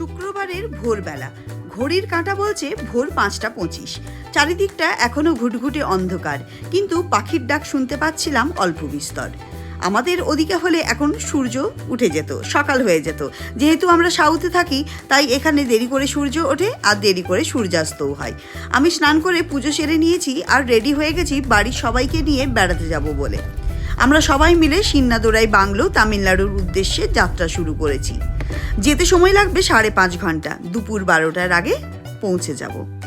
শুক্রবারের ভোরবেলা। ঘড়ির কাঁটা বলছে ভোর পাঁচটা পঁচিশ। চারিদিকটা এখনও ঘুটঘুটে অন্ধকার, কিন্তু পাখির ডাক শুনতে পাচ্ছিলাম অল্প বিস্তর। আমাদের ওদিকে হলে এখন সূর্য উঠে যেত, সকাল হয়ে যেত। যেহেতু আমরা সাউথে থাকি, তাই এখানে দেরি করে সূর্য ওঠে আর দেরি করে সূর্যাস্তও হয়। আমি স্নান করে পুজো সেরে নিয়েছি আর রেডি হয়ে গেছি বাড়ির সবাইকে নিয়ে বেড়াতে যাব বলে। আমরা সবাই মিলে সিন্নাদোরাই বাংলো তামিলনাড়ুর উদ্দেশ্যে যাত্রা শুরু করেছি। যেতে সময় লাগবে সাড়ে পাঁচ ঘণ্টা। দুপুর বারোটার আগে পৌঁছে যাব।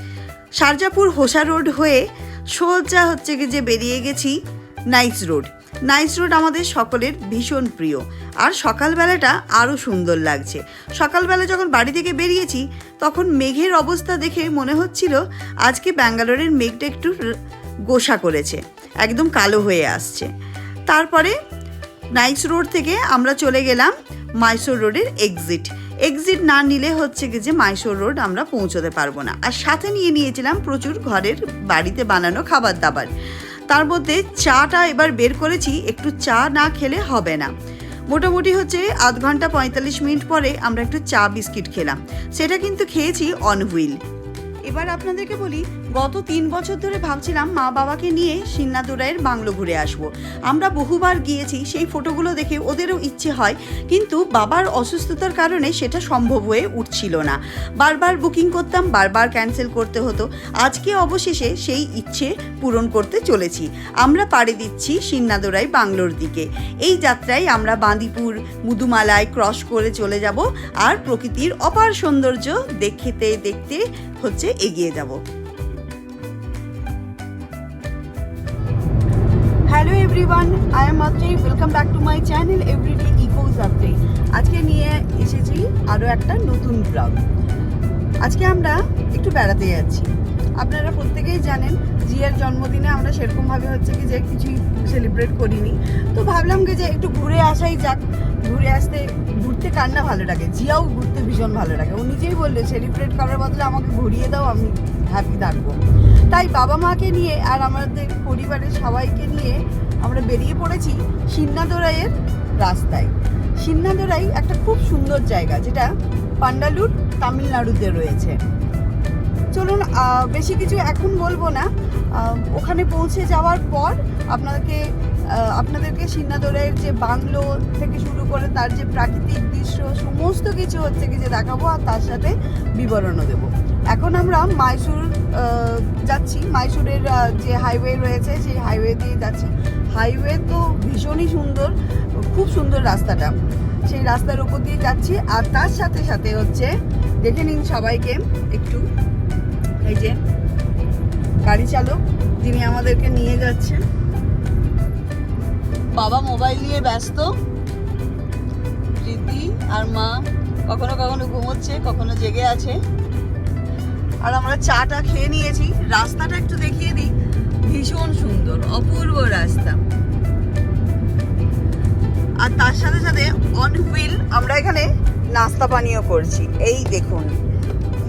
সারজাপুর হোসা রোড হয়ে সোজা হচ্ছে কি যে বেরিয়ে গেছি নাইস রোড। নাইস রোড আমাদের সকলের ভীষণ প্রিয়। আর সকালবেলাটা আরও সুন্দর লাগছে। সকালবেলা যখন বাড়ি থেকে বেরিয়েছি, তখন মেঘের অবস্থা দেখে মনে হচ্ছিল আজকে ব্যাঙ্গালোরের মেঘটা একটু গোসা করেছে। একদম কালো হয়ে আসছে। তারপরে নাইস রোড থেকে আমরা চলে গেলাম মাইসোর রোডের এক্সিট। এক্সিট না নিলে হচ্ছে কি যে মাইসোর রোড আমরা পৌঁছতে পারব না। আর সাথে নিয়ে নিয়েছিলাম প্রচুর ঘরের বাড়িতে বানানো খাবার দাবার তার মধ্যে চাটা এবার বের করেছি, একটু চা না খেলে হবে না। মোটামুটি হচ্ছে আধ ঘণ্টা পঁয়তাল্লিশ মিনিট পরে আমরা একটু চা বিস্কিট খেলাম। সেটা কিন্তু খেয়েছি অন হুইল এবার আপনাদেরকে বলি গত তিন বছর ধরে ভাবছিলাম মা বাবাকে নিয়ে সিন্নাদুরাইয়ের বাংলো ঘুরে আসব। আমরা বহুবার গিয়েছি, সেই ফটোগুলো দেখে ওদেরও ইচ্ছে হয়, কিন্তু বাবার অসুস্থতার কারণে সেটা সম্ভব হয়ে উঠছিল না। বারবার বুকিং করতাম, বারবার ক্যান্সেল করতে হতো। আজকে অবশেষে সেই ইচ্ছে পূরণ করতে চলেছি। আমরা পাড়ি দিচ্ছি সিন্নাদোরাই বাংলোর দিকে। এই যাত্রায় আমরা বাঁদিপুর, মুদুমালায় ক্রস করে চলে যাব আর প্রকৃতির অপার সৌন্দর্য দেখতে দেখতে হচ্ছে এগিয়ে যাব। Hello everyone I am Matri welcome back to my channel everyday eco Jatri আজকে নিয়ে এসেছি আরও একটা নতুন ব্লগ আজকে আমরা একটু বেড়াতে যাচ্ছি। আপনারা প্রত্যেকেই জানেন, জিয়ার জন্মদিনে আমরা সেরকমভাবে হচ্ছে কি যে কিছুই সেলিব্রেট করিনি। তো ভাবলাম কি যে একটু ঘুরে আসাই যাক। ঘুরে আসতে, ঘুরতে কার না ভালো লাগে? জিয়াও ঘুরতে ভীষণ ভালো লাগে। ও নিজেই বলল সেলিব্রেট করার বদলে আমাকে ঘুরিয়ে দাও, আমি হ্যাপি থাকব। তাই বাবা মাকে নিয়ে আর আমাদের পরিবারের সবাইকে নিয়ে আমরা বেরিয়ে পড়েছি সিন্নাদোরাইয়ের রাস্তায়। সিন্নাদোরাই একটা খুব সুন্দর জায়গা যেটা পান্ডালুর তামিলনাড়ুতে রয়েছে। চলুন বেশি কিছু এখন বলব না। ওখানে পৌঁছে যাওয়ার পর আপনাদেরকে আপনাদেরকে সিন্নাদোরের যে বাংলো থেকে শুরু করে তার যে প্রাকৃতিক দৃশ্য, সমস্ত কিছু হচ্ছে কি যে দেখাবো আর তার সাথে বিবরণও দেবো। এখন আমরা মাইসুর যাচ্ছি। মাইসুরের যে হাইওয়ে রয়েছে, সেই হাইওয়ে দিয়ে যাচ্ছি। হাইওয়ে তো ভীষণই সুন্দর, খুব সুন্দর রাস্তাটা। সেই রাস্তার উপর দিয়ে যাচ্ছি। আর তার সাথে সাথে হচ্ছে, দেখে নিন সবাইকে একটু। এই যে গাড়ি চালক, যিনি আমাদেরকে নিয়ে যাচ্ছেন। বাবা মোবাইল নিয়ে ব্যস্ত। প্রীতি আর মা কখনো কখনো ঘুমোচ্ছে, কখনো জেগে আছে। আর আমরা চাটা খেয়ে নিয়েছি। রাস্তাটা একটু দেখিয়ে দিই। ভীষণ সুন্দর, অপূর্ব রাস্তা। আর তার সাথে সাথে অন হুইল আমরা এখানে নাস্তা পানীয় করছি। এই দেখুন,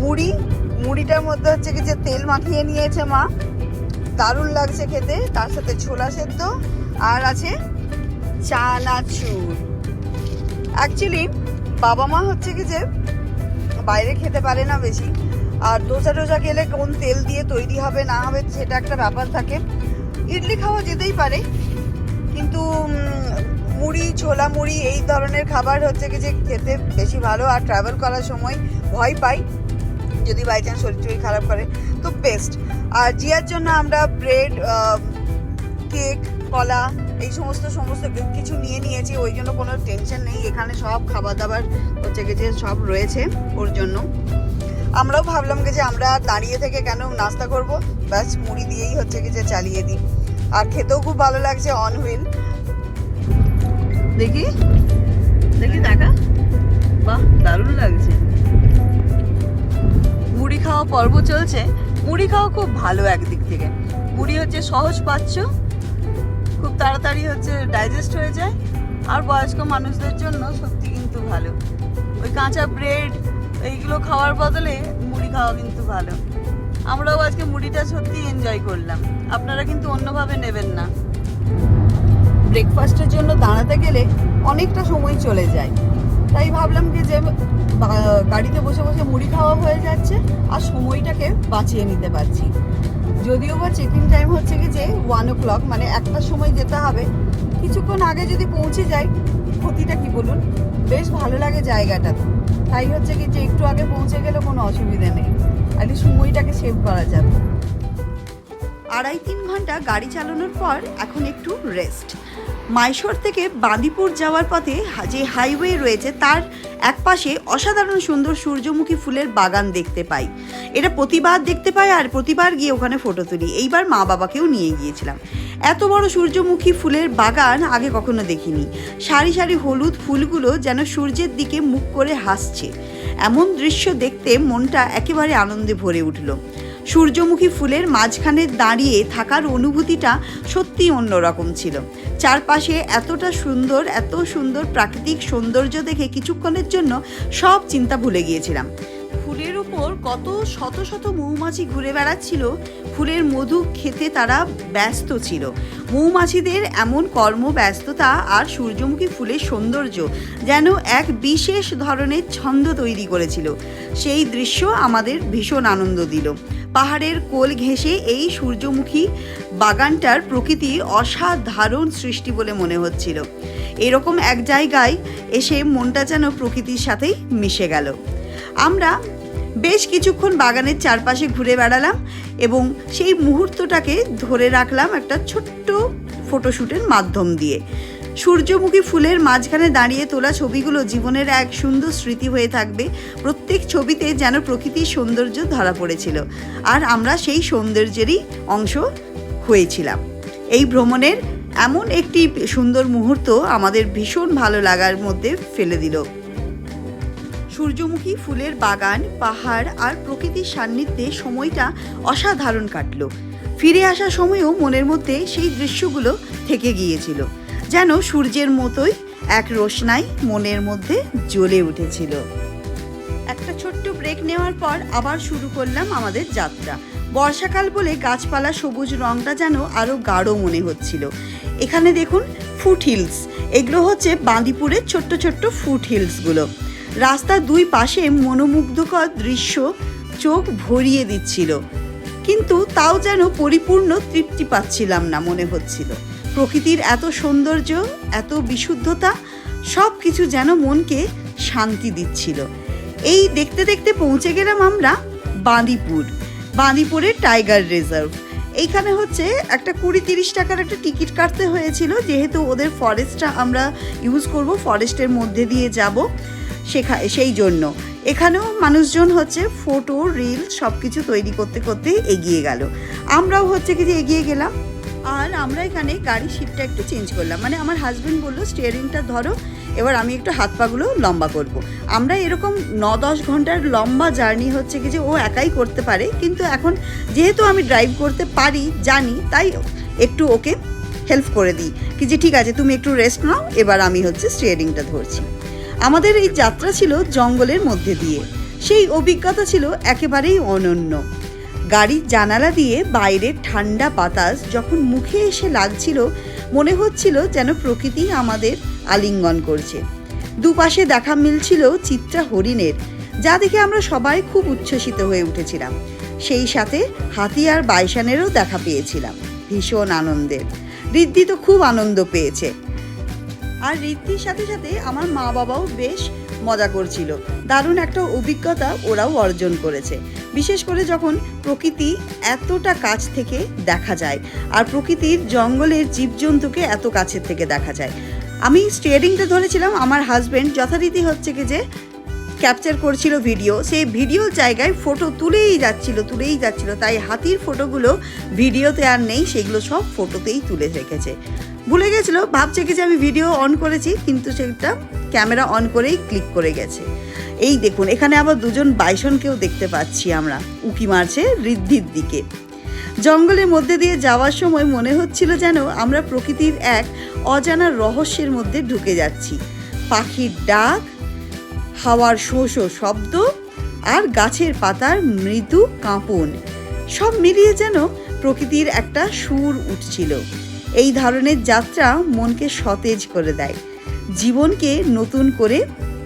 মুড়ি, মুড়িটার মধ্যে হচ্ছে কি যে তেল মাখিয়ে নিয়েছে মা। দারুণ লাগছে খেতে। তার সাথে ছোলা সেদ্ধ আর আছে চানাচুর অ্যাকচুয়ালি বাবা মা হচ্ছে কি যে বাইরে খেতে পারে না বেশি। আর ডোসা টোসা গেলে কোন তেল দিয়ে তৈরি হবে, না হবে, সেটা একটা ব্যাপার থাকে। ইডলি খাওয়া যেতেই পারে, কিন্তু মুড়ি, ছোলা মুড়ি, এই ধরনের খাবার হচ্ছে কি যে খেতে বেশি ভালো আর ট্রাভেল করার সময় ভয় পাই, যদি বাই চান্স শরীর টরীর খারাপ করে। তো বেস্ট আর জিয়ার জন্য আমরা ব্রেড কেক কলা, এই সমস্ত সমস্ত কিছু নিয়ে নিয়েছি, ওই জন্য কোনো টেনশন নেই। এখানে সব খাবার দাবার হচ্ছে যে সব রয়েছে ওর জন্য। আমরাও ভাবলাম যে আমরা দাঁড়িয়ে থেকে কেন নাস্তা করব? ব্যাস, মুড়ি দিয়েই হচ্ছে কি যে চালিয়ে দিই। আর খেতেও খুব ভালো লাগছে অন হুইল দেখি দেখি দেখা। বাহ, দারুণ লাগছে। মুড়ি খাওয়া পর্ব চলছে। মুড়ি খাওয়া খুব ভালো একদিক থেকে। মুড়ি হচ্ছে সহজ পাচ্ছ। খুব তাড়াতাড়ি হচ্ছে ডাইজেস্ট হয়ে যায়। আর বয়স্ক মানুষদের জন্য সত্যি কিন্তু ভালো। ওই কাঁচা ব্রেড এইগুলো খাওয়ার বদলে মুড়ি খাওয়া কিন্তু ভালো। আমরাও আজকে মুড়িটা সত্যি এনজয় করলাম। আপনারা কিন্তু অন্যভাবে নেবেন না। ব্রেকফাস্টের জন্য দাঁড়াতে গেলে অনেকটা সময় চলে যায়। তাই ভাবলাম কি যে গাড়িতে বসে বসে মুড়ি খাওয়া হয়ে যাচ্ছে আর সময়টাকে বাঁচিয়ে নিতে পারছি। যদিও বা চেকিং টাইম হচ্ছে কি যে ওয়ান ও ক্লক মানে একটার সময় যেতে হবে। কিছুক্ষণ আগে যদি পৌঁছে যাই ক্ষতিটা কি বলুন? বেশ ভালো লাগে জায়গাটা। তাই হচ্ছে কি যে একটু আগে পৌঁছে গেলে কোনো অসুবিধা নেই। আর সময়টাকে সেভ করা যাবে। আড়াই তিন ঘণ্টা গাড়ি চালানোর পর এখন একটু রেস্ট মাইশোর থেকে বাঁদিপুর যাওয়ার পথে যে হাইওয়ে রয়েছে, তার একপাশে অসাধারণ সুন্দর সূর্যমুখী ফুলের বাগান দেখতে পাই। এটা প্রতিবার দেখতে পাই আর প্রতিবার গিয়ে ওখানে ফটো তুলি। এইবার মা বাবাকেও নিয়ে গিয়েছিলাম। এত বড় সূর্যমুখী ফুলের বাগান আগে কখনো দেখিনি। সারি সারি হলুদ ফুলগুলো যেন সূর্যের দিকে মুখ করে হাসছে। এমন দৃশ্য দেখতে মনটা একেবারে আনন্দে ভরে উঠল। সূর্যমুখী ফুলের মাঝখানে দাঁড়িয়ে থাকার অনুভূতিটা সত্যি অন্যরকম ছিল। চারপাশে এতটা সুন্দর, এত সুন্দর প্রাকৃতিক সৌন্দর্য দেখে কিছুক্ষণের জন্য সব চিন্তা ভুলে গিয়েছিলাম। ফুলের উপর কত শত শত মৌমাছি ঘুরে বেড়াচ্ছিল, ফুলের মধু খেতে তারা ব্যস্ত ছিল। মৌমাছিদের এমন কর্মব্যস্ততা আর সূর্যমুখী ফুলের সৌন্দর্য যেন এক বিশেষ ধরনের ছন্দ তৈরি করেছিল। সেই দৃশ্য আমাদের ভীষণ আনন্দ দিল। পাহাড়ের কোল ঘেঁষে এই সূর্যমুখী বাগানটার প্রকৃতি অসাধারণ সৃষ্টি বলে মনে হচ্ছিল। এরকম এক জায়গায় এসে মনটা যেন প্রকৃতির সাথেই মিশে গেল। আমরা বেশ কিছুক্ষণ বাগানের চারপাশে ঘুরে বেড়ালাম এবং সেই মুহূর্তটাকে ধরে রাখলাম একটা ছোট্ট ফটোশ্যুটের মাধ্যম দিয়ে। সূর্যমুখী ফুলের মাঝখানে দাঁড়িয়ে তোলা ছবিগুলো জীবনের এক সুন্দর স্মৃতি হয়ে থাকবে। প্রত্যেক ছবিতে যেন প্রকৃতির সৌন্দর্য ধরা পড়েছিল। আর আমরা সেই সৌন্দর্যেরই অংশ হয়েছিলাম। এই ভ্রমণের এমন একটি সুন্দর মুহূর্ত আমাদের ভীষণ ভালো লাগার মধ্যে ফেলে দিল। সূর্যমুখী ফুলের বাগান, পাহাড় আর প্রকৃতির সান্নিধ্যে সময়টা অসাধারণ কাটলো। ফিরে আসার সময়ও মনের মধ্যে সেই দৃশ্যগুলো থেকে গিয়েছিল, যেন সূর্যের মতোই এক রোশনাই মনের মধ্যে জ্বলে উঠেছিল। একটা ছোট্ট ব্রেক নেওয়ার পর আবার শুরু করলাম আমাদের যাত্রা। বর্ষাকাল বলে গাছপালা সবুজ রংটা যেন আরও গাঢ় মনে হচ্ছিল। এখানে দেখুন ফুট হিলস, এগুলো হচ্ছে বাঁদিপুরের ছোট্ট ছোট্ট ফুট হিলসগুলো। রাস্তার দুই পাশে মনোমুগ্ধকর দৃশ্য চোখ ভরিয়ে দিচ্ছিল। কিন্তু তাও যেন পরিপূর্ণ তৃপ্তি পাচ্ছিলাম না মনে হচ্ছিল। প্রকৃতির এত সৌন্দর্য, এত বিশুদ্ধতা সব কিছু যেন মনকে শান্তি দিচ্ছিল। এই দেখতে দেখতে পৌঁছে গেলাম আমরা বাঁদিপুর, বাঁদিপুরের টাইগার রিজার্ভ। এইখানে হচ্ছে একটা কুড়ি তিরিশ টাকার একটা টিকিট কাটতে হয়েছিল, যেহেতু ওদের ফরেস্টটা আমরা ইউজ করব ফরেস্টের মধ্যে দিয়ে যাব। শেখা, সেই জন্য। এখানেও মানুষজন হচ্ছে ফটো রিল সব কিছু তৈরি করতে করতে এগিয়ে গেল। আমরাও হচ্ছে কি যে এগিয়ে গেলাম। আর আমরা এখানে গাড়ির সিটটা একটু চেঞ্জ করলাম। মানে আমার হাজবেন্ড বলল স্টিয়ারিংটা ধরো, এবার আমি একটু হাত পাগুলো লম্বা করব। আমরা এরকম ন দশ ঘণ্টার লম্বা জার্নি হচ্ছে কি যে ও একাই করতে পারে। কিন্তু এখন যেহেতু আমি ড্রাইভ করতে পারি, জানি, তাই একটু ওকে হেল্প করে দিই। কি যে ঠিক আছে, তুমি একটু রেস্ট নাও, এবার আমি হচ্ছে স্টিয়ারিংটা ধরছি। আমাদের এই যাত্রা ছিল জঙ্গলের মধ্যে দিয়ে। সেই অভিজ্ঞতা ছিল একেবারেই অনন্য। গাড়ির জানালা দিয়ে বাইরের ঠান্ডা বাতাস যখন মুখে এসে লাগছিল, মনে হচ্ছিল যেন প্রকৃতি আমাদের আলিঙ্গন করছে। দুপাশে দেখা মিলছিল চিত্রা হরিণের, যা দেখে আমরা সবাই খুব উচ্ছ্বসিত হয়ে উঠেছিলাম। সেই সাথে হাতি আর বাইসানেরও দেখা পেয়েছিলাম। ভীষণ আনন্দের। ঋদ্ধি তো খুব আনন্দ পেয়েছে। আর রীতির সাথে সাথে আমার মা বাবাও বেশ মজা করছিল। দারুণ একটা অভিজ্ঞতা ওরাও অর্জন করেছে। বিশেষ করে যখন প্রকৃতি এতটা কাছ থেকে দেখা যায় আর প্রকৃতির জঙ্গলের জীবজন্তুকে এত কাছের থেকে দেখা যায়। আমি স্টিয়ারিংটা ধরেছিলাম আমার হাজব্যান্ড যথারীতি হচ্ছে কি যে ক্যাপচার করছিল ভিডিও সেই ভিডিওর জায়গায় ফটো তুলেই যাচ্ছিল তুলেই যাচ্ছিল। তাই হাতির ফটোগুলো ভিডিওতে আর নেই, সেগুলো সব ফটোতেই তুলে রেখেছে। ভুলে গেছিল, ভাবছে কি যে আমি ভিডিও অন করেছি, কিন্তু সেটা ক্যামেরা অন করেই ক্লিক করে গেছে। এই দেখুন, এখানে আবার দুজন বাইসনকেও দেখতে পাচ্ছি আমরা। উকি মারছে ঋদ্ধির দিকে। জঙ্গলের মধ্যে দিয়ে যাওয়ার সময় মনে হচ্ছিল যেন আমরা প্রকৃতির এক অজানা রহস্যের মধ্যে ঢুকে যাচ্ছি। পাখির ডাক হাওয়ার শো শো শব্দ আর গাছের পাতার মৃদু কাঁপন। সব মিলিয়ে যেন প্রকৃতির একটা সুর উঠছিল। এই ধরনের যাত্রা মনকে সতেজ করে দেয়, জীবনকে নতুন করে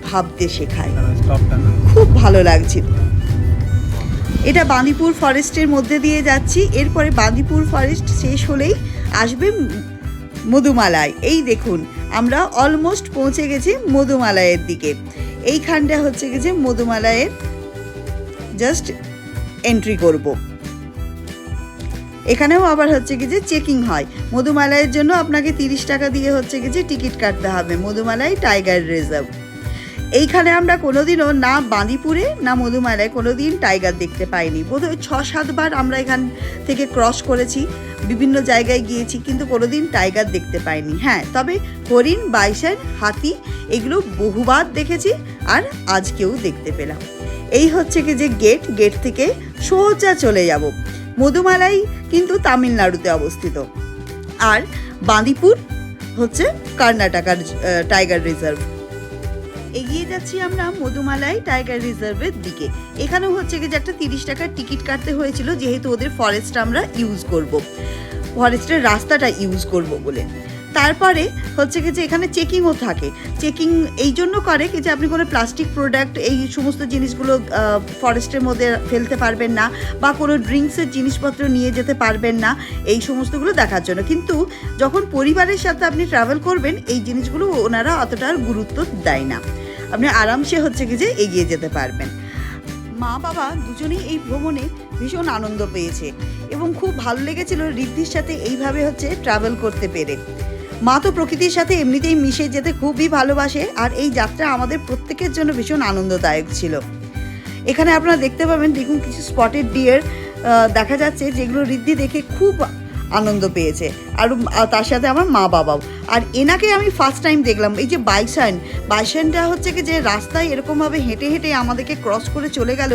ভাবতে শেখায়। খুব ভালো লাগছিল। এটা বাঁদিপুর ফরেস্টের মধ্যে দিয়ে যাচ্ছি, এরপরে বাঁদিপুর ফরেস্ট শেষ হলেই আসবে মধুমালায়। এই দেখুন, আমরা অলমোস্ট পৌঁছে গেছি মধুমালায়ের দিকে। এইখানটা হচ্ছে কি যে মধুমালায়ের জাস্ট এন্ট্রি করব। এখানেও আবার হচ্ছে কি যে চেকিং হয়। মধুমালায়ের জন্য আপনাকে তিরিশ টাকা দিয়ে হচ্ছে কি যে টিকিট কাটতে হবে। মধুমালায় টাইগার রিজার্ভ এইখানে আমরা কোনোদিনও না বাঁদিপুরে, না মধুমালায় কোনোদিন টাইগার দেখতে পাইনি। বোধহয় ছ সাতবার আমরা এখান থেকে ক্রস করেছি, বিভিন্ন জায়গায় গিয়েছি, কিন্তু কোনোদিন টাইগার দেখতে পাইনি। হ্যাঁ তবে হরিণ বাইসান হাতি, এগুলো বহুবার দেখেছি আর আজকেও দেখতে পেলাম। এই হচ্ছে কি যে গেট গেট থেকে সোজা চলে যাব। মধুমালাই কিন্তু তামিলনাড়ুতে অবস্থিত। আর বাঁদিপুর হচ্ছে কর্ণাটকার টাইগার রিজার্ভ। এগিয়ে যাচ্ছি আমরা মধুমালাই টাইগার রিজার্ভের দিকে। এখানেও হচ্ছে গিয়ে যে একটা তিরিশ টাকার টিকিট কাটতে হয়েছিল, যেহেতু ওদের ফরেস্ট আমরা ইউজ করব। ফরেস্টের রাস্তাটা ইউজ করব বলে। তারপরে হচ্ছে কি যে এখানে চেকিংও থাকে। চেকিং এই জন্য করে কি যে আপনি কোনো প্লাস্টিক প্রোডাক্ট এই সমস্ত জিনিসগুলো ফরেস্টের মধ্যে ফেলতে পারবেন না বা কোনো ড্রিঙ্কসের জিনিসপত্র নিয়ে যেতে পারবেন না এই সমস্তগুলো দেখার জন্য। কিন্তু যখন পরিবারের সাথে আপনি ট্রাভেল করবেন, এই জিনিসগুলো ওনারা অতটা আর গুরুত্ব দেয় না। আপনি আরামসে হচ্ছে কি যে এগিয়ে যেতে পারবেন। মা বাবা দুজনেই এই ভ্রমণে ভীষণ আনন্দ পেয়েছে এবং খুব ভালো লেগেছিল ঋদ্ধির সাথে এইভাবে হচ্ছে ট্রাভেল করতে পেরে। মা তো প্রকৃতির সাথে এমনিতেই মিশে যেতে খুবই ভালোবাসে, আর এই যাত্রা আমাদের প্রত্যেকের জন্য ভীষণ আনন্দদায়ক ছিল। এখানে আপনারা দেখতে পাবেন, দেখুন, কিছু স্পটেড ডিয়ার দেখা যাচ্ছে যেগুলো ঋদ্ধি দেখে খুব আনন্দ পেয়েছে। আর তার সাথে আমার মা বাবাও। আর এনাকে আমি ফার্স্ট টাইম দেখলাম। এই যে বাইসান, বাইসানটা হচ্ছে কি যে রাস্তায় এরকমভাবে হেঁটে হেঁটে আমাদেরকে ক্রস করে চলে গেল।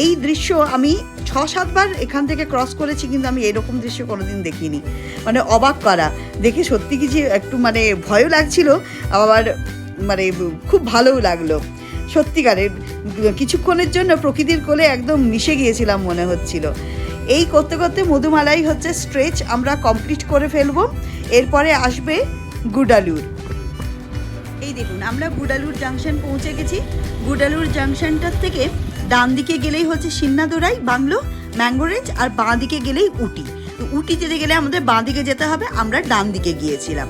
এই দৃশ্য আমি ছ সাতবার এখান থেকে ক্রস করেছি, কিন্তু আমি এরকম দৃশ্য কোনোদিন দেখিনি। মানে অবাক করা। দেখে সত্যি কিছু একটু মানে ভয়ও লাগছিল, আবার মানে খুব ভালোও লাগল। সত্যিকারের কিছুক্ষণের জন্য প্রকৃতির কোলে একদম মিশে গিয়েছিলাম মনে হচ্ছিল। এই করতে করতে মধুমালাই হচ্ছে স্ট্রেচ আমরা কমপ্লিট করে ফেলব। এরপরে আসবে গুডালুর। এই দেখুন, আমরা গুডালুর জাংশন পৌঁছে গেছি। গুডালুর জাংশনটার থেকে ডান দিকে গেলেই হচ্ছে সিন্নাদোরাই, বাংলো ম্যাঙ্গোরেজ আর বাঁ দিকে গেলেই উটি। তো উটি যেতে গেলে আমাদের বাঁ দিকে যেতে হবে, আমরা ডান দিকে গিয়েছিলাম।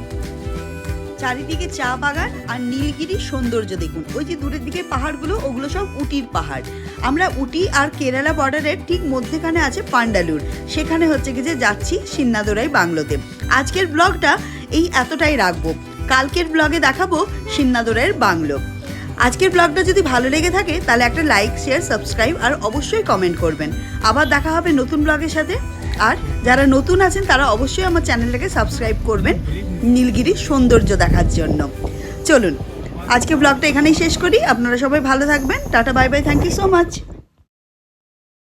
চারিদিকে চা বাগান আর নীলগিরি সৌন্দর্য দেখুন। ওই যে দূরের দিকে পাহাড়গুলো, ওগুলো সব উটির পাহাড়। আমরা উটি আর কেরালা বর্ডারের ঠিক মধ্যেখানে আছে পান্ডালুর। সেখানে হচ্ছে কি যে যাচ্ছি সিন্নাদোরাই বাংলোতে। আজকের ব্লগটা এই এতটাই রাখব। কালকের ব্লগে দেখাবো সিন্নাদোরাইয়ের বাংলো। আজকের ব্লগটা যদি ভালো লেগে থাকে, তাহলে একটা লাইক, শেয়ার, সাবস্ক্রাইব আর অবশ্যই কমেন্ট করবেন। আবার দেখা হবে নতুন ব্লগের সাথে। আর যারা নতুন আছেন, তারা অবশ্যই আমার চ্যানেলটাকে সাবস্ক্রাইব করবেন নীলগিরির সৌন্দর্য দেখার জন্য। চলুন। আজকে ব্লগটা এখানেই শেষ করি। আপনারা সবাই ভালো থাকবেন। Tata bye bye thank you so much